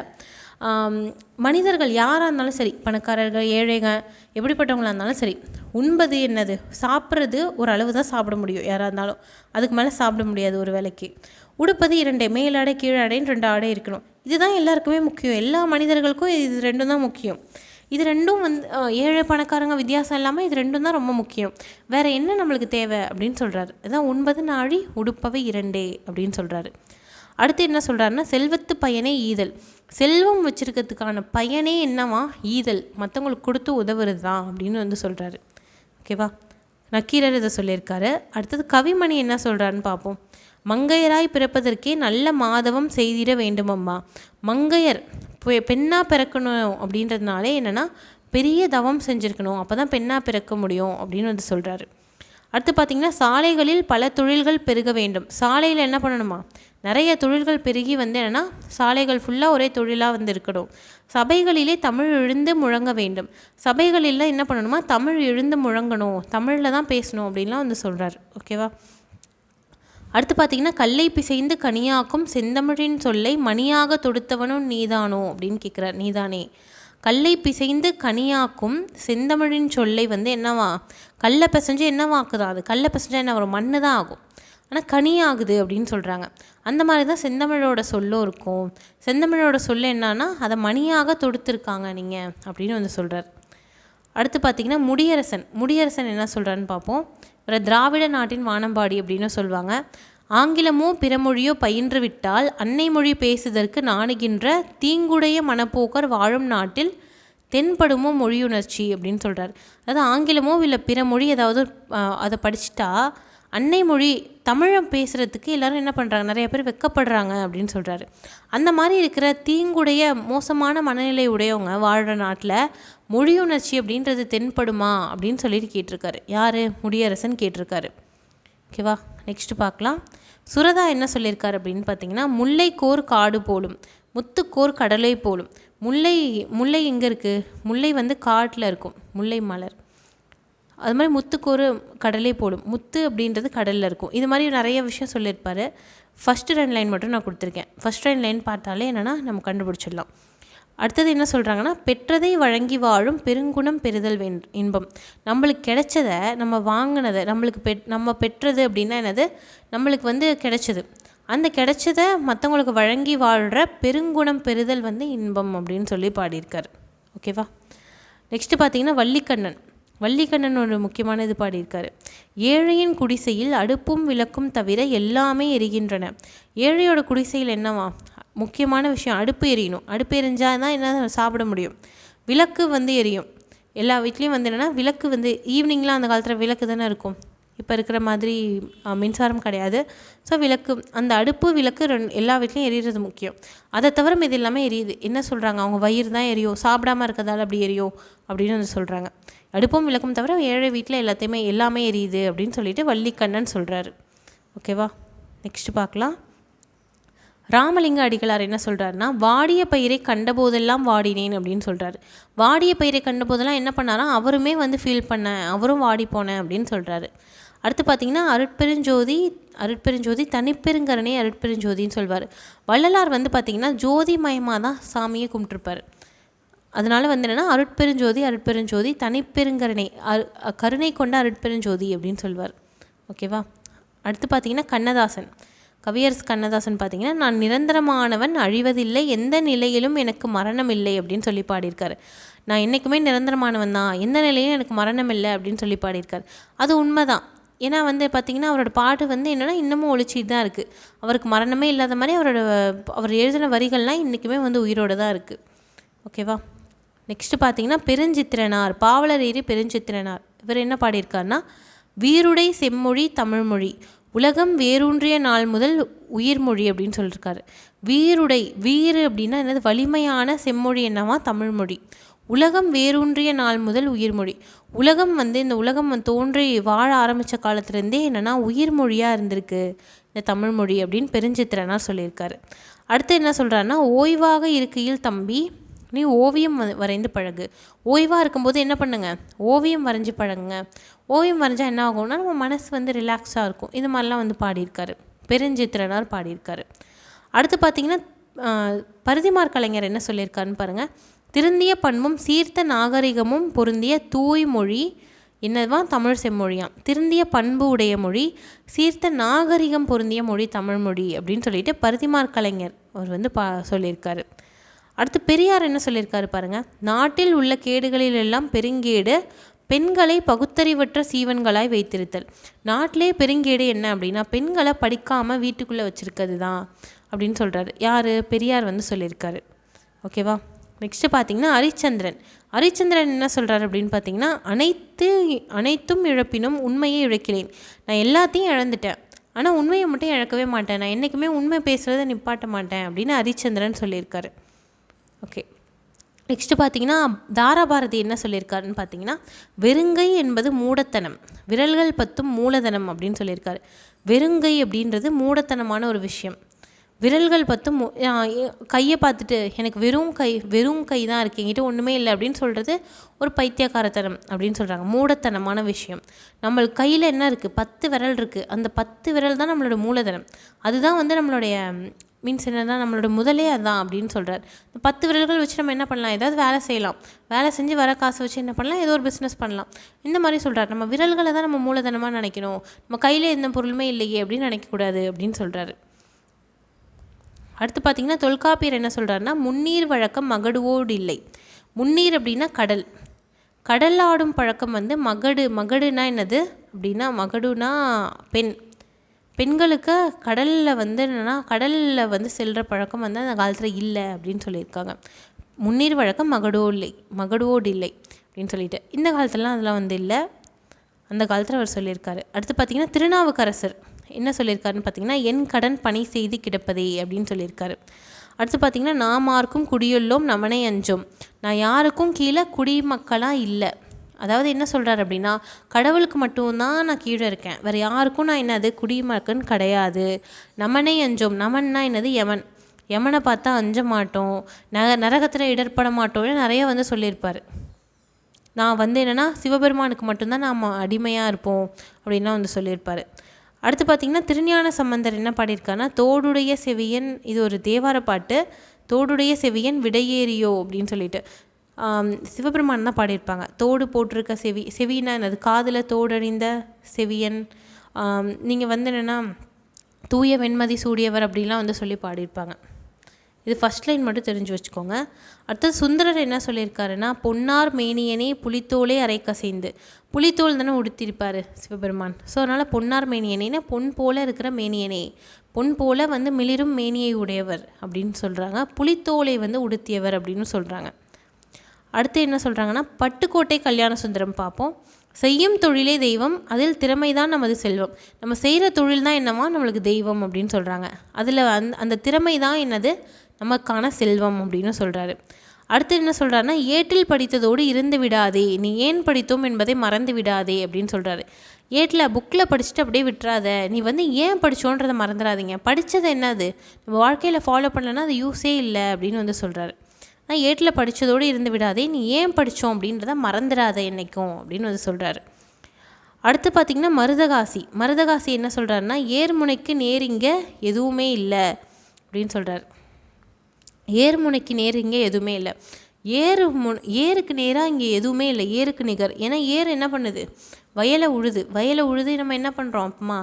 மனிதர்கள் யாராக இருந்தாலும் சரி பணக்காரர்கள் ஏழைங்க எப்படிப்பட்டவங்களாக இருந்தாலும் சரி உண்பது என்னது? சாப்பிட்றது ஒரு அளவு தான் சாப்பிட முடியும் யாராக இருந்தாலும். அதுக்கு மேலே சாப்பிட முடியாது ஒரு வேளைக்கு உடுப்பது இரண்டே மேலாடை கீழாடைன்னு ரெண்டு ஆடை இருக்கணும். இதுதான் எல்லாருக்குமே முக்கியம். எல்லா மனிதர்களுக்கும் இது ரெண்டும் தான் முக்கியம். இது ரெண்டும் வந்து ஏழை பணக்காரங்க வித்தியாசம் இல்லாமல் இது ரெண்டும் தான் ரொம்ப முக்கியம். வேறு என்ன நம்மளுக்கு தேவை அப்படின்னு சொல்கிறாரு இதான் உண்பது நாழி உடுப்பவை இரண்டே அப்படின்னு சொல்கிறாரு அடுத்து என்ன சொல்கிறாருன்னா செல்வத்து பயனே ஈதல். செல்வம் வச்சுருக்கிறதுக்கான பயனே என்னவா? ஈதல். மற்றவங்களுக்கு கொடுத்து உதவுறது தான் அப்படின்னு வந்து சொல்கிறாரு ஓகேவா நக்கீரர் இதை சொல்லியிருக்காரு. அடுத்தது கவிமணி என்ன சொல்கிறாருன்னு பார்ப்போம். மங்கையராய் பிறப்பதற்கே நல்ல மாதவம் செய்திட வேண்டுமம்மா. மங்கையர் பெண்ணாக பிறக்கணும் அப்படின்றதுனாலே என்னென்னா பெரிய தவம் செஞ்சுருக்கணும். அப்போ தான் பெண்ணாக பிறக்க முடியும் அப்படின்னு வந்து சொல்கிறாரு அடுத்து பார்த்திங்கன்னா சாலைகளில் பல தொழில்கள் பெருக வேண்டும். சாலையில் என்ன பண்ணணுமா? நிறைய தொழில்கள் பெருகி வந்து என்னென்னா சாலைகள் ஃபுல்லாக ஒரே தொழிலாக வந்து இருக்கணும். சபைகளிலே தமிழ் எழுந்து முழங்க வேண்டும். சபைகளில் என்ன பண்ணணுமா? தமிழ் எழுந்து முழங்கணும். தமிழில் தான் பேசணும் அப்படின்லாம் வந்து சொல்கிறார் ஓகேவா அடுத்து பார்த்தீங்கன்னா கல்லை பிசைந்து கனியாக்கும் செந்தமிழின் சொல்லை மணியாக தொடுத்தவனும் நீதானோ அப்படின்னு கேட்குறார் நீதானே. கல்லை பிசைந்து கனியாக்கும் செந்தமிழின் சொல்லை வந்து என்னவா கல்லை பிசைஞ்சு என்னவாக்குதா? அது கல்லை பிசைஞ்சா என்ன வரும்? மண்ணு தான் ஆகும். ஆனால் கனியாகுது அப்படின்னு சொல்கிறாங்க அந்த மாதிரி தான் செந்தமிழோட சொல்லும் இருக்கும். செந்தமிழோட சொல்லு என்னன்னா அதை மணியாக தொடுத்துருக்காங்க நீங்கள் அப்படின்னு வந்து சொல்கிறார் அடுத்து பார்த்தீங்கன்னா முடியரசன். முடியரசன் என்ன சொல்கிறான்னு பார்ப்போம் இவரை திராவிட நாட்டின் வானம்பாடி அப்படின்னு சொல்லுவாங்க. ஆங்கிலமோ பிறமொழியோ பயின்றுவிட்டால் அன்னை மொழி பேசுதற்கு நாணுகின்ற தீங்குடைய மனப்போக்கர் வாழும் நாட்டில் தென்படுமோ மொழியுணர்ச்சி அப்படின்னு சொல்கிறார் அதாவது ஆங்கிலமோ இல்லை பிற மொழி ஏதாவது அதை படிச்சுட்டா அன்னை மொழி தமிழம் பேசுகிறதுக்கு எல்லோரும் என்ன பண்ணுறாங்க நிறைய பேர் வெக்கப்படுறாங்க அப்படின்னு சொல்கிறாரு அந்த மாதிரி இருக்கிற தீங்குடைய மோசமான மனநிலை உடையவங்க வாழ்கிற நாட்டில் மொழியுணர்ச்சி அப்படின்றது தென்படுமா அப்படின்னு சொல்லிட்டு கேட்டிருக்காரு. யார்? முடியரசன் கேட்டிருக்காரு. ஓகேவா? நெக்ஸ்ட்டு பார்க்கலாம். சுரதா என்ன சொல்லியிருக்கார் அப்படின்னு பார்த்தீங்கன்னா முல்லைக்கோர் காடு போலும் முத்துக்கோர் கடலை போலும். முல்லை முல்லை எங்கே இருக்குது முல்லை வந்து காட்டில் இருக்கும் முல்லை மலர். அது மாதிரி முத்துக்கோரு கடலே போடும் முத்து அப்படின்றது கடலில் இருக்கும். இது மாதிரி நிறைய விஷயம் சொல்லியிருப்பார். ஃபஸ்ட்டு ரெண்டு லைன் மட்டும் நான் கொடுத்துருக்கேன். ஃபஸ்ட் ரெண்டு லைன் பார்த்தாலே என்னென்னா நம்ம கண்டுபிடிச்சிடலாம். அடுத்தது என்ன சொல்கிறாங்கன்னா பெற்றதை வழங்கி வாழும் பெருங்குணம் பெறுதல் வென் இன்பம். நம்மளுக்கு கிடைச்சத நம்ம வாங்கினதை நம்மளுக்கு பெட் நம்ம பெற்றது அப்படின்னா என்னது? நம்மளுக்கு வந்து கிடைச்சது. அந்த கிடைச்சத மற்றவங்களுக்கு வழங்கி வாழ்கிற பெருங்குணம் பெறுதல் வந்து இன்பம் அப்படின்னு சொல்லி பாடியிருக்கார். ஓகேவா நெக்ஸ்ட்டு பார்த்தீங்கன்னா வள்ளிக்கண்ணன். வள்ளிக்கண்ணன் ஒரு முக்கியமான இது பாடியிருக்காரு. ஏழையின் குடிசையில் அடுப்பும் விளக்கும் தவிர எல்லாமே எரிகின்றன. ஏழையோட குடிசையில் என்னவா? முக்கியமான விஷயம் அடுப்பு எரியணும். அடுப்பு எரிஞ்சால் தான் என்ன சாப்பிட முடியும். விளக்கு வந்து எரியும். எல்லா வீட்லேயும் வந்து என்னென்னா விளக்கு வந்து ஈவினிங்லாம் அந்த காலத்தில் விளக்கு தானே இருக்கும். இப்போ இருக்கிற மாதிரி மின்சாரம் கிடையாது. ஸோ விளக்கு அந்த அடுப்பு விளக்கு ரெண் எல்லா வீட்லேயும் எரியிறது முக்கியம். அதை தவிர இது எல்லாமே எரியுது. என்ன சொல்கிறாங்க அவங்க வயிறு தான் எரியும். சாப்பிடாம இருக்கிறதால அப்படி எரியும் அப்படின்னு வந்து சொல்கிறாங்க அடுப்பும் விளக்கும் தவிர ஏழை வீட்டில் எல்லாத்தையுமே எல்லாமே எரியுது அப்படின்னு சொல்லிட்டு வள்ளிக்கண்ணன் சொல்கிறாரு ஓகேவா? நெக்ஸ்ட்டு பார்க்கலாம். ராமலிங்க அடிகளார் என்ன சொல்கிறாருன்னா வாடிய பயிரை கண்டபோதெல்லாம் வாடினேன் அப்படின்னு சொல்கிறாரு வாடிய பயிரை கண்டபோதெல்லாம் என்ன பண்ணாரா அவருமே வந்து ஃபீல் பண்ணேன் அவரும் வாடி போனேன் அப்படின்னு சொல்கிறாரு அடுத்து பார்த்திங்கன்னா அருட்பெருஞ்சோதி அருட்பெருஞ்சோதி தனிப்பெருங்கரணே அருட்பெருஞ்சோதின்னு சொல்வார். வள்ளலார் வந்து பார்த்திங்கன்னா ஜோதி மயமாக தான் சாமியை கும்பிட்டுருப்பார். அதனால் வந்து என்னென்னா அருட்பெருஞ்சோதி அருட்பெருஞ்சோதி தனிப்பெருங்கருணை அரு கருணை கொண்ட அருட்பெருஞ்சோதி அப்படின்னு சொல்வார். ஓகேவா? அடுத்து பார்த்திங்கன்னா கண்ணதாசன் கவியரசு கண்ணதாசன் பார்த்தீங்கன்னா நான் நிரந்தரமானவன் அழிவதில்லை எந்த நிலையிலும் எனக்கு மரணம் இல்லை அப்படின்னு சொல்லி பாடியிருக்காரு. நான் என்றைக்குமே நிரந்தரமானவன் தான் எந்த நிலையிலும் எனக்கு மரணம் இல்லை அப்படின்னு சொல்லி பாடியிருக்காரு. அது உண்மைதான். ஏன்னா வந்து பார்த்திங்கன்னா அவரோட பாட்டு வந்து என்னென்னா இன்னமும் ஒழிச்சிட்டு தான் இருக்குது அவருக்கு மரணமே இல்லாத மாதிரி அவரோட அவர் எழுதின வரிகள்லாம் இன்றைக்குமே வந்து உயிரோடு தான் இருக்குது ஓகேவா? நெக்ஸ்ட்டு பார்த்தீங்கன்னா பெருஞ்சித்திரனார் பாவலர் பெருஞ்சித்திரனார் இவர் என்ன பாடியிருக்காருன்னா வீருடை செம்மொழி தமிழ்மொழி உலகம் வேரூன்றிய நாள் முதல் உயிர்மொழி அப்படின்னு சொல்லியிருக்காரு வீருடை வீறு அப்படின்னா என்னது? வலிமையான செம்மொழி என்னவா? தமிழ்மொழி உலகம் வேரூன்றிய நாள் முதல் உயிர்மொழி உலகம் வந்து இந்த உலகம் தோன்றி வாழ ஆரம்பித்த காலத்துலேருந்தே என்னென்னா உயிர்மொழியாக இருந்திருக்கு இந்த தமிழ்மொழி அப்படின்னு பெருஞ்சித்திரனார் சொல்லியிருக்காரு. அடுத்து என்ன சொல்கிறாருன்னா ஓய்வாக இருக்கையில் தம்பி நீ ஓவியம் வரைந்து பழகு. ஓய்வாக இருக்கும்போது என்ன பண்ணுங்க? ஓவியம் வரைஞ்சி பழகுங்க. ஓவியம் வரைஞ்சால் என்ன ஆகும்னா நம்ம மனசு வந்து ரிலாக்ஸாக இருக்கும். இது மாதிரிலாம் வந்து பாடியிருக்காரு. பெருஞ்சித்திரனார் பாடியிருக்காரு. அடுத்து பார்த்திங்கன்னா பருதிமார் கலைஞர் என்ன சொல்லியிருக்காருன்னு பாருங்கள் திருந்திய பண்பும் சீர்த்த நாகரிகமும் பொருந்திய தூய்மொழி என்னவா தமிழ் செம்மொழியாம். திருந்திய பண்பு உடைய மொழி சீர்த்த நாகரிகம் பொருந்திய மொழி தமிழ் மொழி அப்படின்னு சொல்லிட்டு பருதிமார் கலைஞர் அவர் வந்து பா சொல்லியிருக்காரு. அடுத்து பெரியார் என்ன சொல்லியிருக்காரு பாருங்கள் நாட்டில் உள்ள கேடுகளில் எல்லாம் பெருங்கேடு பெண்களை பகுத்தறிவற்ற சீவன்களாய் வைத்திருத்தல். நாட்டிலே பெருங்கேடு என்ன அப்படின்னா பெண்களை படிக்காமல் வீட்டுக்குள்ளே வச்சுருக்கிறது தான் அப்படின்னு சொல்கிறாரு யார்? பெரியார் வந்து சொல்லியிருக்காரு. ஓகேவா நெக்ஸ்ட்டு பார்த்தீங்கன்னா ஹரிச்சந்திரன் ஹரிச்சந்திரன் என்ன சொல்கிறார் அப்படின்னு பார்த்தீங்கன்னா அனைத்து அனைத்தும் இழப்பினும் உண்மையை இழக்கிறேன். நான் எல்லாத்தையும் இழந்துட்டேன். ஆனால் உண்மையை மட்டும் இழக்கவே மாட்டேன். நான் என்றைக்குமே உண்மை பேசுகிறத நிப்பாட்ட மாட்டேன் அப்படின்னு ஹரிச்சந்திரன் சொல்லியிருக்காரு. ஓகே நெக்ஸ்ட்டு பார்த்தீங்கன்னா தாராபாரதி என்ன சொல்லியிருக்காருன்னு பார்த்தீங்கன்னா வெறுங்கை என்பது மூடத்தனம். விரல்கள் பத்தும் மூலதனம் அப்படின்னு சொல்லியிருக்காரு. வெறுங்கை அப்படின்றது மூடத்தனமான ஒரு விஷயம். விரல்கள் பத்தும் கையை பார்த்துட்டு எனக்கு வெறும் கை வெறும் கை தான் இருக்குது என்கிட்ட ஒன்றுமே இல்லை அப்படின்னு சொல்கிறது ஒரு பைத்தியக்காரத்தனம் அப்படின்னு சொல்கிறாங்க மூடத்தனமான விஷயம். நம்மளுக்கு கையில் என்ன இருக்குது பத்து விரல் இருக்குது அந்த பத்து விரல் தான் நம்மளோட மூலதனம். அதுதான் வந்து நம்மளுடைய மீன்ஸ் என்னென்னா நம்மளோட முதலே அதுதான் அப்படின்னு சொல்கிறார் இந்த பத்து விரல்கள் வச்சு நம்ம என்ன பண்ணலாம்? ஏதாவது வேலை செய்யலாம். வேலை செஞ்சு வர காசை வச்சு என்ன பண்ணலாம்? ஏதோ ஒரு பிஸ்னஸ் பண்ணலாம். இந்த மாதிரி சொல்கிறார் நம்ம விரல்களை தான் நம்ம மூலதனமாக நினைக்கணும். நம்ம கையில் எந்த பொருளுமே இல்லையே அப்படின்னு நினைக்கக்கூடாது அப்படின்னு சொல்கிறாரு அடுத்து பார்த்திங்கன்னா தொல்காப்பியர் என்ன சொல்கிறாருன்னா முன்னீர் வழக்கம் மகடுவோடு இல்லை முன்னீர் அப்படின்னா கடல். கடல் ஆடும் பழக்கம் வந்து மகடு. மகடுனா என்னது? அப்படின்னா மகடுனா பெண். பெண்களுக்கு கடலில் வந்து என்னென்னா கடலில் வந்து செல்கிற பழக்கம் வந்து அந்த காலத்தில் இல்லை அப்படின்னு சொல்லியிருக்காங்க. முன்னீர் வழக்கம் மகடோ இல்லை மகடோடு இல்லை அப்படின்னு சொல்லிட்டு. இந்த காலத்துலலாம் அதெல்லாம் வந்து இல்லை. அந்த காலத்தில் அவர் சொல்லியிருக்காரு. அடுத்து பார்த்திங்கன்னா திருநாவுக்கரசர் என்ன சொல்லியிருக்காருன்னு பார்த்தீங்கன்னா என் கடன் பணி செய்து கிடப்பதே அப்படின்னு சொல்லியிருக்காரு. அடுத்து பார்த்திங்கன்னா நாம் குடியுள்ளோம் நமனை அஞ்சோம். நான் யாருக்கும் கீழே குடிமக்களாக இல்லை. அதாவது என்ன சொல்கிறார் அப்படின்னா கடவுளுக்கு மட்டும்தான் நான் கீழே இருக்கேன். வேறு யாருக்கும் நான் என்னது குடிமக்கன் கிடையாது. நமனை அஞ்சோம். நமன்னா என்னது யமன். யமனை பார்த்தா அஞ்ச மாட்டோம். ந நரகத்தில் இடர்பட மாட்டோம்னு நிறைய வந்து சொல்லியிருப்பார். நான் வந்து என்னென்னா சிவபெருமானுக்கு மட்டும்தான் நாம் அடிமையாக இருப்போம் அப்படின்லாம் வந்து சொல்லியிருப்பார். அடுத்து பார்த்திங்கன்னா திருஞான சம்பந்தர் என்ன பாடியிருக்காருன்னா தோடுடைய செவியன் இது ஒரு தேவார பாட்டு தோடுடைய செவியன் விடையேறியோ அப்படின்னு சொல்லிட்டு. சிவபெருமான் தான் பாடியிருப்பாங்க. தோடு போட்டிருக்க செவி செவினா என்னது? காதில் தோடணிந்த செவியன். நீங்கள் வந்து என்னென்னா தூய வெண்மதி சூடியவர் அப்படிலாம் வந்து சொல்லி பாடியிருப்பாங்க. இது ஃபஸ்ட் லைன் மட்டும் தெரிஞ்சு வச்சுக்கோங்க. அடுத்தது சுந்தரர் என்ன சொல்லியிருக்காருன்னா பொன்னார் மேனியனே புலித்தோலே அரை கசைந்து. புலித்தோல் தானே உடுத்திருப்பார் சிவபெருமான். ஸோ அதனால் பொன்னார் மேனியனேனா பொன் போல இருக்கிற மேனியனே. பொன் போல வந்து மிளிரும் மேனியை உடையவர் அப்படின்னு சொல்கிறாங்க புலித்தோலை வந்து உடுத்தியவர் அப்படின்னு சொல்கிறாங்க அடுத்து என்ன சொல்கிறாங்கன்னா பட்டுக்கோட்டை கல்யாண சுந்தரம் பார்ப்போம். செய்யும் தொழிலே தெய்வம் அதில் திறமை தான் நமது செல்வம். நம்ம செய்கிற தொழில் தான் என்னவா? நம்மளுக்கு தெய்வம் அப்படின்னு சொல்கிறாங்க அதில் அந் அந்த திறமை தான் என்னது? நமக்கான செல்வம் அப்படின்னு சொல்கிறாரு அடுத்து என்ன சொல்கிறாருன்னா ஏட்டில் படித்ததோடு இருந்து விடாதே நீ ஏன் படித்தோம் என்பதை மறந்து விடாதே அப்படின்னு சொல்கிறாரு ஏட்டில் புக்கில் படிச்சுட்டு அப்படியே விட்டுறாத. நீ வந்து ஏன் படித்தோன்றதை மறந்துடாதீங்க. படித்தது என்னது? நம்ம வாழ்க்கையில் ஃபாலோ பண்ணலன்னா அது யூஸே இல்லை அப்படின்னு வந்து சொல்கிறாரு நான் ஏட்டில் படித்ததோடு இருந்து விடாதே நீ ஏன் படித்தோம் அப்படின்றத மறந்துடாத என்றைக்கும் அப்படின்னு வந்து சொல்கிறாரு அடுத்து பார்த்திங்கன்னா மருதகாசி. மருதகாசி என்ன சொல்கிறாருன்னா ஏர்முனைக்கு நேர் இங்கே எதுவுமே இல்லை அப்படின்னு சொல்கிறார் ஏர்முனைக்கு நேர் இங்கே எதுவுமே இல்லை. ஏறு மு ஏருக்கு நேராக இங்கே எதுவுமே இல்லை. ஏருக்கு நிகர். ஏன்னா ஏர் என்ன பண்ணுது? வயலை உழுது. வயலை உழுது நம்ம என்ன பண்ணுறோம் அப்பமா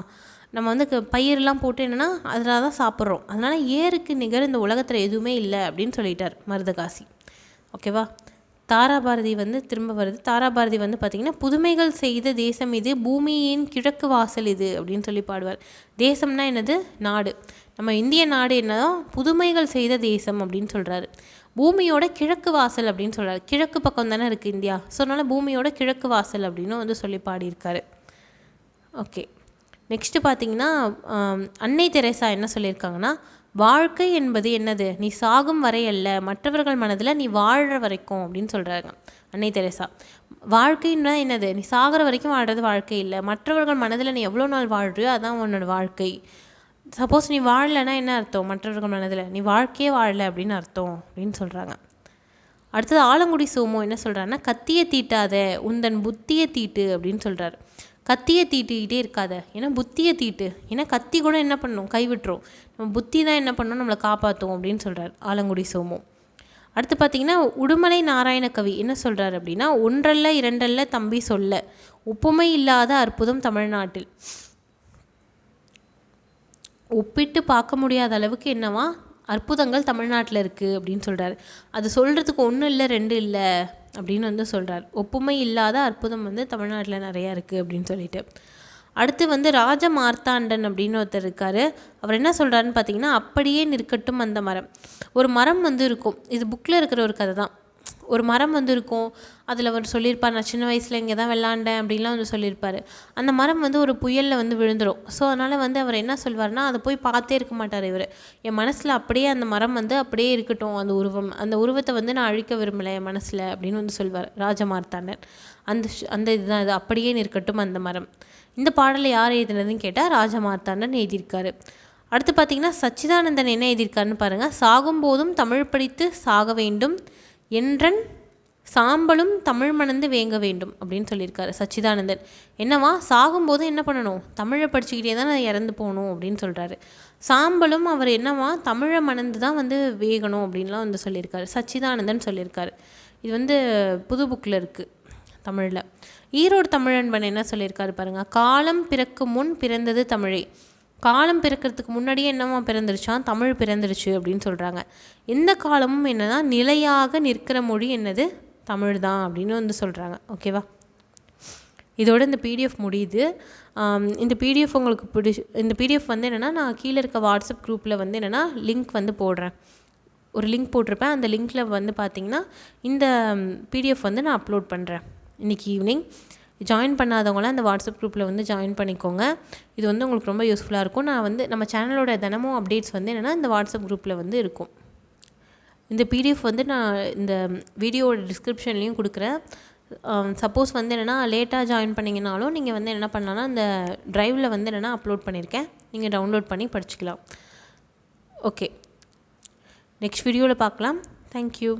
நம்ம வந்து க பயிரெலாம் போட்டு என்னென்னா அதில் தான் சாப்பிட்றோம். அதனால் ஏருக்கு நிகர் இந்த உலகத்தில் எதுவுமே இல்லை அப்படின்னு சொல்லிட்டார் மருதகாசி. ஓகேவா? தாராபாரதி வந்து திரும்ப வருது. தாராபாரதி வந்து பார்த்திங்கன்னா புதுமைகள் செய்த தேசம் இது பூமியின் கிழக்கு வாசல் இது அப்படின்னு சொல்லி பாடுவார். தேசம்னா என்னது? நாடு. நம்ம இந்திய நாடு என்னதோ புதுமைகள் செய்த தேசம் அப்படின்னு சொல்கிறாரு பூமியோட கிழக்கு வாசல் அப்படின்னு சொல்கிறார் கிழக்கு பக்கம் தானே இருக்குது இந்தியா. ஸோ அதனால் பூமியோட கிழக்கு வாசல் அப்படின்னு வந்து சொல்லி பாடியிருக்காரு. ஓகே. நெக்ஸ்ட்டு பார்த்தீங்கன்னா அன்னை தெரேசா என்ன சொல்லியிருக்காங்கன்னா வாழ்க்கை என்பது என்னது? நீ சாகும் வரை அல்ல மற்றவர்கள் மனதில் நீ வாழ்கிற வரைக்கும் அப்படின்னு சொல்கிறாங்க அன்னை தெரேசா. வாழ்க்கைன்னா என்னது? நீ சாகிற வரைக்கும் வாழ்கிறது வாழ்க்கை இல்லை மற்றவர்கள் மனதில் நீ எவ்வளோ நாள் வாழ்றியோ அதான் உன்னோட வாழ்க்கை. சப்போஸ் நீ வாழலைன்னா என்ன அர்த்தம்? மற்றவர்கள் மனதில் நீ வாழ்க்கையே வாழலை அப்படின்னு அர்த்தம் அப்படின்னு சொல்கிறாங்க அடுத்தது ஆலங்குடி சோமோ என்ன சொல்கிறாருன்னா கத்தியை தீட்டாத உந்தன் புத்தியை தீட்டு அப்படின்னு சொல்கிறாரு கத்தியை தீட்டிக்கிட்டே இருக்காத. ஏன்னா புத்தியை தீட்டு. ஏன்னா கத்தி கூட என்ன பண்ணும்? கைவிட்டுரும் நம்ம புத்தி தான் என்ன பண்ணணும் நம்மளை காப்பாற்றும் அப்படின்னு சொல்கிறார் ஆலங்குடி சோமம் அடுத்து பார்த்தீங்கன்னா உடுமலை நாராயண கவி என்ன சொல்கிறார் அப்படின்னா ஒன்றல்ல இரண்டல்ல தம்பி சொல்ல. ஒப்புமை இல்லாத அற்புதம் தமிழ்நாட்டில். ஒப்பிட்டு பார்க்க முடியாத அளவுக்கு என்னவா? அற்புதங்கள் தமிழ்நாட்டில் இருக்குது அப்படின்னு சொல்கிறார் அது சொல்கிறதுக்கு ஒன்றும் இல்லை ரெண்டு இல்லை? அப்படின்னு வந்து சொல்கிறார் ஒப்புமை இல்லாத அற்புதம் வந்து தமிழ்நாட்டில் நிறையா இருக்குது அப்படின்னு சொல்லிட்டு. அடுத்து வந்து ராஜ மார்த்தாண்டன் அப்படின்னு ஒருத்தர் இருக்கார். அவர் என்ன சொல்கிறாருன்னு பார்த்தீங்கன்னா அப்படியே நிற்கட்டும் அந்த மரம். ஒரு மரம் வந்து இருக்கும். இது புக்கில் இருக்கிற ஒரு கதை தான் ஒரு மரம் வந்து இருக்கும் அதில் அவர் சொல்லியிருப்பார் நான் சின்ன வயசில் இங்கே தான் விளாண்டேன் அப்படின்லாம் வந்து சொல்லியிருப்பார். அந்த மரம் வந்து ஒரு புயலில் வந்து விழுந்துடும் ஸோ அதனால் வந்து அவர் என்ன சொல்வார்னா அதை போய் பார்த்தே இருக்க மாட்டார் இவர். என் மனசில் அப்படியே அந்த மரம் வந்து அப்படியே இருக்கட்டும். அந்த உருவம் அந்த உருவத்தை வந்து நான் அழிக்க விரும்பலை என் மனசில் அப்படின்னு வந்து சொல்வார் ராஜமார்த்தாண்டன். அந்த அந்த இதுதான் இது. அப்படியே நிற்கட்டும் அந்த மரம். இந்த பாடலை யார் எழுதினதுன்னு கேட்டால் ராஜமார்த்தாண்டன் எழுதியிருக்காரு. அடுத்து பார்த்தீங்கன்னா சச்சிதானந்தன் என்ன எழுதியிருக்காருன்னு பாருங்கள் சாகும்போதும் தமிழ் படித்து சாக வேண்டும். என்றன் சாம்பலும் தமிழ் மணந்து வேங்க வேண்டும் அப்படின்னு சொல்லியிருக்காரு சச்சிதானந்தன். என்னவா? சாகும்போது என்ன பண்ணணும்? தமிழை படிச்சுக்கிட்டே தான் நான் இறந்து போகணும் அப்படின்னு சொல்கிறாரு சாம்பலும் அவர் என்னவா? தமிழை மணந்து தான் வந்து வேகணும் அப்படின்லாம் வந்து சொல்லியிருக்காரு. சச்சிதானந்தன் சொல்லியிருக்காரு. இது வந்து புது புக்கில் இருக்குது தமிழில். ஈரோடு தமிழன்பன் என்ன சொல்லியிருக்காரு பாருங்கள் காலம் பிறக்கு முன் பிறந்தது தமிழே. காலம் பிறக்கிறதுக்கு முன்னாடியே என்னவா பிறந்துருச்சான் தமிழ் பிறந்துருச்சு அப்படின்னு சொல்கிறாங்க எந்த காலமும் என்னன்னா நிலையாக நிற்கிற மொழி என்னது? தமிழ் தான் அப்படின்னு வந்து சொல்கிறாங்க ஓகேவா இதோட இந்த பிடிஎஃப் முடியுது. இந்த பிடிஎஃப் உங்களுக்கு பிடி இந்த பிடிஎஃப் வந்து என்னென்னா நான் கீழே இருக்க வாட்ஸ்அப் குரூப்பில் வந்து என்னென்னா லிங்க் வந்து போடுறேன். ஒரு லிங்க் போட்டிருப்பேன். அந்த லிங்க்கில் வந்து பார்த்திங்கன்னா இந்த பிடிஎஃப் வந்து நான் அப்லோட் பண்ணுறேன் இன்றைக்கி ஈவினிங் ஜாயின் பண்ணாதவங்களாம் அந்த வாட்ஸ்அப் குரூப்பில் வந்து ஜாயின் பண்ணிக்கோங்க. இது வந்து உங்களுக்கு ரொம்ப யூஸ்ஃபுல்லாக இருக்கும். நான் வந்து நம்ம சேனலோட தினமும் அப்டேட்ஸ் வந்து என்னென்னா இந்த வாட்ஸ்அப் குரூப்பில் வந்து இருக்கும். இந்த பிடிஎஃப் வந்து நான் இந்த வீடியோவோட டிஸ்கிரிப்ஷன்லேயும் கொடுக்குறேன். சப்போஸ் வந்து என்னென்னா லேட்டாக ஜாயின் பண்ணிங்கனாலும் நீங்கள் வந்து என்ன பண்ணலான்னா அந்த ட்ரைவில் வந்து என்னென்னா அப்லோட் பண்ணியிருக்கேன் நீங்கள் டவுன்லோட் பண்ணி படிச்சுக்கலாம். ஓகே நெக்ஸ்ட் வீடியோவில் பார்க்கலாம். தேங்க்யூ